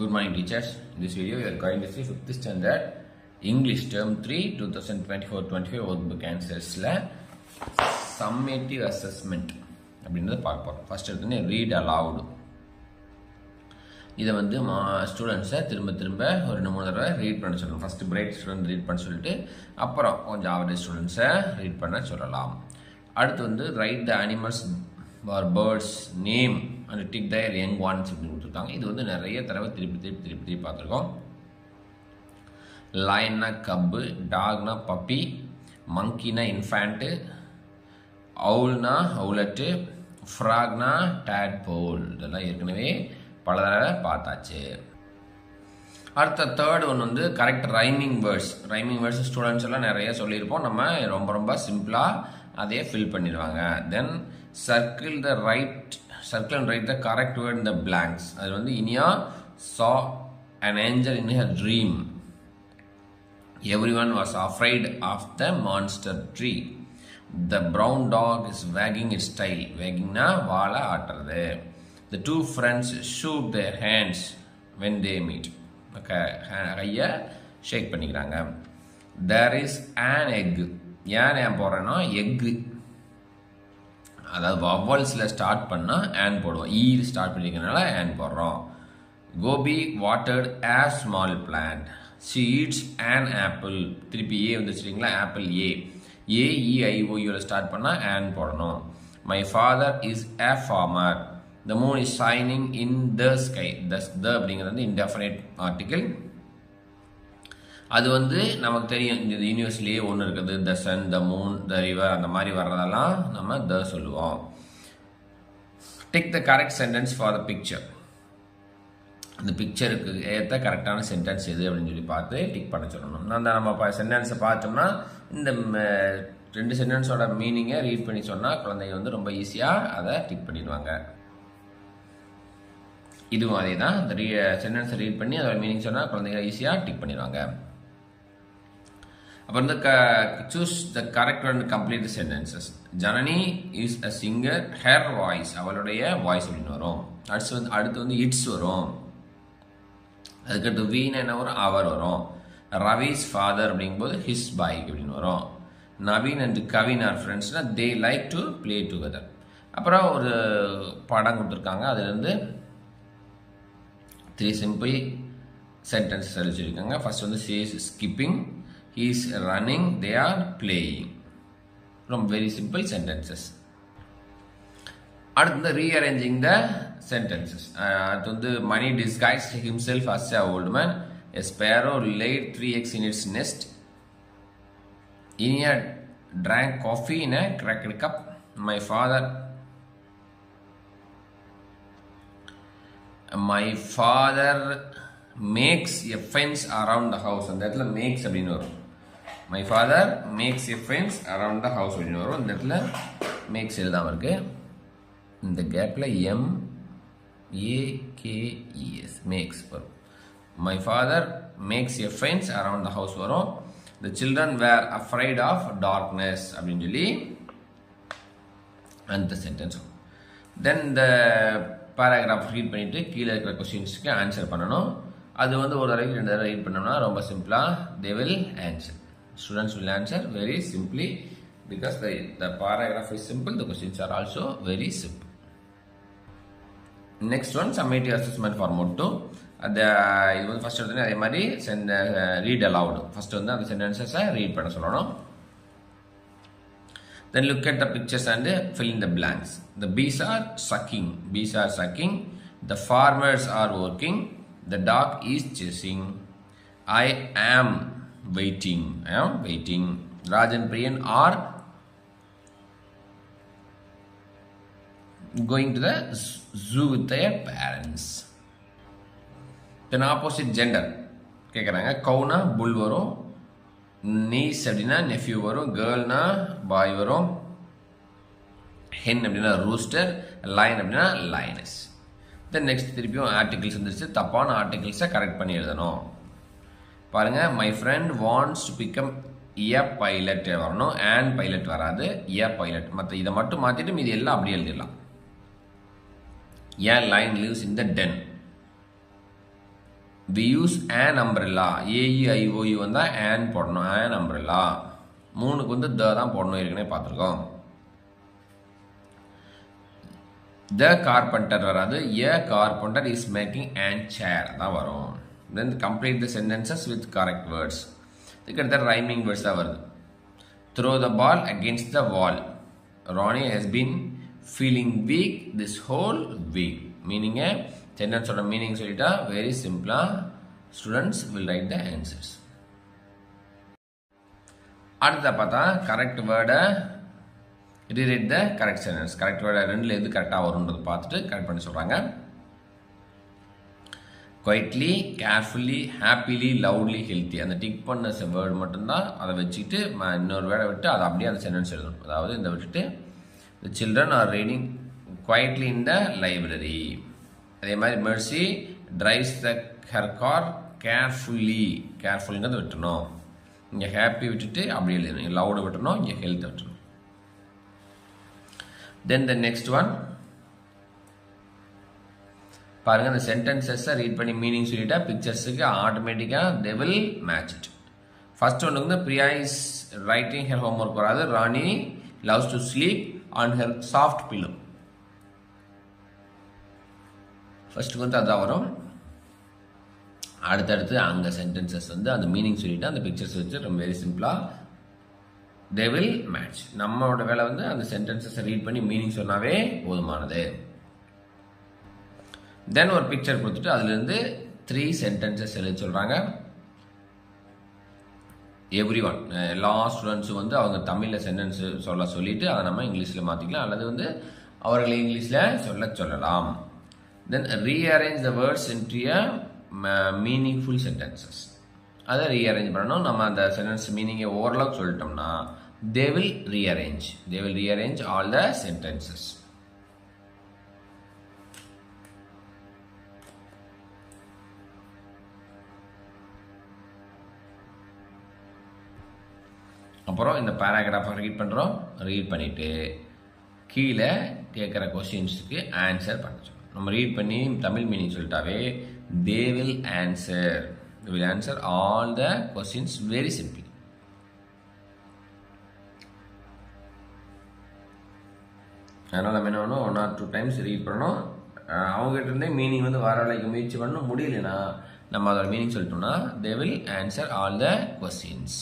Good morning, teachers. In this video, we are going to see 5th standard English term 3 2024-25 workbook answersல summative assessment அப்படின்றத பார்க்க போகிறோம் first எடுத்தோன்னே read allowed இதை வந்து மா ஸ்டூடெண்ட்ஸை திரும்ப திரும்ப ஒரு ரெண்டு மூணு தடவை ரீட் பண்ண சொல்லணும். ஃபஸ்ட்டு பிரைட் ஸ்டூடெண்ட் ரீட் பண்ண சொல்லிட்டு அப்புறம் கொஞ்சம் ஆவரேஜ் ஸ்டூடெண்ட்ஸை ரீட் பண்ண சொல்லலாம். அடுத்து வந்து write the animals or birds name அந்த டிக் டயர் யங் ஒன்ஸ் அப்படின்னு கொடுத்துருக்காங்க. இது வந்து நிறைய தடவை திருப்பி திருப்பி திருப்பி திருப்பி பார்த்துருக்கோம். லைன்னா கப்பு டாக்னா பப்பி மங்கினா இன்ஃபேண்ட்டு அவுல்னா அவுலட்டு ஃப்ராக்னா டேட் போல் இதெல்லாம் ஏற்கனவே பல தடவை பார்த்தாச்சு. அடுத்த தேர்ட் ஒன்று வந்து correct rhyming words rhyming words students எல்லாம் நிறைய சொல்லியிருப்போம். நம்ம ரொம்ப ரொம்ப சிம்பிளாக அதையே ஃபில் பண்ணிடுவாங்க. Then circle the right circle and write the correct word இந்த பிளாங்க்ஸ் அது வந்து Iniya saw an angel in her dream every one was afraid of the monster tree the brown dog is wagging its tail வேகிங்னா வாழை ஆட்டுறது. The two friends shook their hands when they meet கையை shake பண்ணிக்கிறாங்க. There is on egg ஏன் ஏன் போகிறேன்னா egg அதாவது வவ்வல்ஸில் start பண்ணால் on போடுவோம். ஈ start பண்ணிக்கிறனால ஆன் போடுறோம். Gopi watered a small plant seeds an apple திருப்பி ஏ வந்துச்சுங்களா ஆப்பிள் ஏ ஏஇஐஓயூவில் ஸ்டார்ட் பண்ணால் ஆன் போடணும். My father is a farmer the moon is shining in the sky the the அப்படிங்கிறது வந்து இன்டெஃபினைட் ஆர்டிக்கிள் அது வந்து நமக்கு தெரியும். இந்த யூனிவர்ஸ்லேயே ஒன்று இருக்குது. The sun the moon the river அந்த மாதிரி வர்றதெல்லாம் நம்ம த சொல்லுவோம். Take the correct sentence for the picture அந்த பிக்சருக்கு ஏற்ற கரெக்டான சென்டென்ஸ் எது அப்படின்னு சொல்லி பார்த்து டிக் பண்ண சொல்லணும். அந்த நம்ம சென்டென்ஸை பார்த்தோம்னா இந்த ரெண்டு சென்டென்ஸோட மீனிங்கை ரீட் பண்ணி சொன்னால் குழந்தைங்க வந்து ரொம்ப ஈஸியாக அதை டிக் பண்ணிடுவாங்க. இதுவும் அதே தான் அந்த ரீ சென்டென்ஸை ரீட் பண்ணி அதோட மீனிங் சொன்னால் குழந்தைங்க ஈஸியாக டிக் பண்ணிடுவாங்க. அப்புறம் வந்து க choose the correct and complete sentences Janani is a singer her voice அவளுடைய வாய்ஸ் அப்படின்னு வரும். அடுத்து வந்து அடுத்து வந்து இட்ஸ் வரும். அதுக்கடுத்து வீண் என்ன வரும்? அவர் வரும். ரவிஸ் ஃபாதர் அப்படிங்கும்போது ஹிஸ் பைக் அப்படின்னு வரும். Naveen and Kavin are ஃப்ரெண்ட்ஸ்னால் they like to play together அப்புறம் ஒரு படம் கொடுத்துருக்காங்க. அதுலேருந்து த்ரீ சிம்பிள் சென்டென்ஸ் அழிச்சிருக்காங்க ஃபர்ஸ்ட் வந்து she is skipping He is running they are playing ரொம்ப வெரி சிம்பிள் சென்டென்சஸ் அடுத்து ரீஅரேஞ்சிங் த சென்டென்சஸ் அடுத்து வந்து Mani disguise himself as a old man a sparrow laid three eggs in its nest Iniya drank coffee in a cracked cup. My father my father makes a fence around the house அந்த இடத்துல maths அப்படின்னு வரும் my father makes a friends around the house அப்படின்னு வரும் இந்த இடத்துல makes எழுதாமல் இருக்கு. இந்த கேப்பில் M A K E S makes வரும். My father makes a friends around the house வரும். The children were afraid of darkness அப்படின்னு சொல்லி அந்த சென்டென்ஸ் தென் இந்த பேராகிராஃப் ரீட் பண்ணிவிட்டு கீழே இருக்கிற கொஸ்டின்ஸ்க்கு ஆன்சர் பண்ணணும். அது வந்து ஒரு தடவை ரெண்டு தடவை ரீட் பண்ணோம்னா ரொம்ப சிம்பிளாக they will answer students will answer very simply because the the paragraph is simple the questions are also very simple next one summative assessment for mode two அந்த இது வந்து ஃபர்ஸ்ட் எடுத்தோடனே அதே மாதிரி சென்ட் ரீட் அலவுடு ஃபர்ஸ்ட் வந்து அந்த சென்டென்சஸை read பண்ண சொல்லணும். Then look at the pictures and fill in the blanks the bees are sucking bees are sucking the farmers are working the dog is chasing I am waiting I am waiting Rajan Priyan are going to the zoo with their parents. Then opposite gender கேட்குறாங்க கவுனா புல் வரும். Knees அப்படின்னா nephew வரும். கேர்ள்னா பாய் வரும். Hen அப்படின்னா rooster line அப்படின்னா லைனஸ் then next திருப்பியும் articles வந்துருச்சு. தப்பான ஆர்டிகிள்ஸை கரெக்ட் பண்ணி எழுதணும். பாருங்க my friend wants to become a pilot வரணும். அண்ட் பைலட் வராது. ஏ பைலட் மற்ற இதை மட்டும் மாற்றிட்டு மீதி எல்லாம் அப்படியே எழுதிடலாம். A lion lives in the den we use an umbrella. A E I O U வந்தால் ஏன் போடணும். ஏன் umbrella. மூணுக்கு வந்து த தான் போடணும். ஏற்கனவே பார்த்துருக்கோம். த கார்பெண்டர் வராது. A carpenter is making and chair தான் வரும். Then complete the sentences with correct words இதுக்கடுத்த rhyming words தான் வருது throw the ball against the wall Rani has been feeling weak this whole week மீனிங்கை சென்டென்ஸோட meaning சொல்லிட்டா very சிம்பிளாக students will write the answers அடுத்த பார்த்தா correct வேர்டை rewrite the correct sentence correct வேர்டை ரெண்டில் எது கரெக்டாக வரும்ன்றது பார்த்துட்டு கரெக்ட் பண்ணி சொல்கிறாங்க quietly carefully happily loudly healthy அந்த டிக் பண்ண வேர்டு மட்டும்தான் அதை வச்சுக்கிட்டு ம- இன்னொரு வேர்டை விட்டு அதை அப்படியே அந்த சென்டென்ஸ் எழுதணும். அதாவது இந்த விட்டுட்டு the children are reading quietly in the library அதே மாதிரி Mercy drives the her car carefully கேர்ஃபுல்லிங்கிறது விட்டணும் இங்கே ஹாப்பி விட்டுட்டு அப்படியே எழுதணும். லவுடு விட்டணும் இங்கே ஹெல்த் விட்டணும் தென் த நெக்ஸ்ட் ஒன் பாருங்க இந்த சென்டென்சஸை ரீட் பண்ணி மீனிங் சொல்லிட்டா பிக்சர்ஸுக்கு ஆட்டோமேட்டிக்காக they will match it first ஒன்றுக்கு வந்து Priya is writing her homework வராது Rani loves to sleep on her soft pillow ஃபர்ஸ்ட்டுக்கு வந்து அதான் வரும். அடுத்தடுத்து அங்கே சென்டென்சஸ் வந்து அந்த மீனிங் சொல்லிட்டு அந்த பிக்சர்ஸ் வச்சு ரொம்ப வெரி சிம்பிளாக தே வில் மேட்ச் நம்மளோட வேலை வந்து அந்த சென்டென்சஸை ரீட் பண்ணி மீனிங் சொன்னாவே போதுமானது. தென் ஒரு பிக்சர் கொடுத்துட்டு அதுலேருந்து த்ரீ சென்டென்சஸ் எழுதி சொல்கிறாங்க எவ்ரி ஒன் எல்லா ஸ்டூடெண்ட்ஸும் வந்து அவங்க தமிழில் சென்டென்ஸ் சொல்ல சொல்லிவிட்டு அதை நம்ம இங்கிலீஷில் மாற்றிக்கலாம் அல்லது வந்து அவர்களை இங்கிலீஷில் சொல்ல சொல்லலாம். Then rearrange the words into a meaningful sentences அதை ரீஅரேஞ்ச் பண்ணணும். நம்ம அந்த சென்டென்ஸ் மீனிங்கை ஓரளவுக்கு சொல்லிட்டோம்னா they will rearrange they will rearrange all the sentences அப்புறம் இந்த பேராகிராஃபை ரீட் பண்ணுறோம் ரீட் பண்ணிவிட்டு கீழே கேட்குற கொஷின்ஸுக்கு ஆன்சர் பண்ண சொல்லணும் நம்ம ரீட் பண்ணி Tamil meaning சொல்லிட்டாவே they will answer will answer all the questions very simple அதனால் நம்ம என்ன பண்ணணும்? One or two times read பண்ணணும். அவங்ககிட்ட இருந்தே மீனிங் வந்து வர வரைக்கும் முயற்சி பண்ணணும். முடியலனா நம்ம அதோட மீனிங் சொல்லிட்டோம்னா they will answer all the questions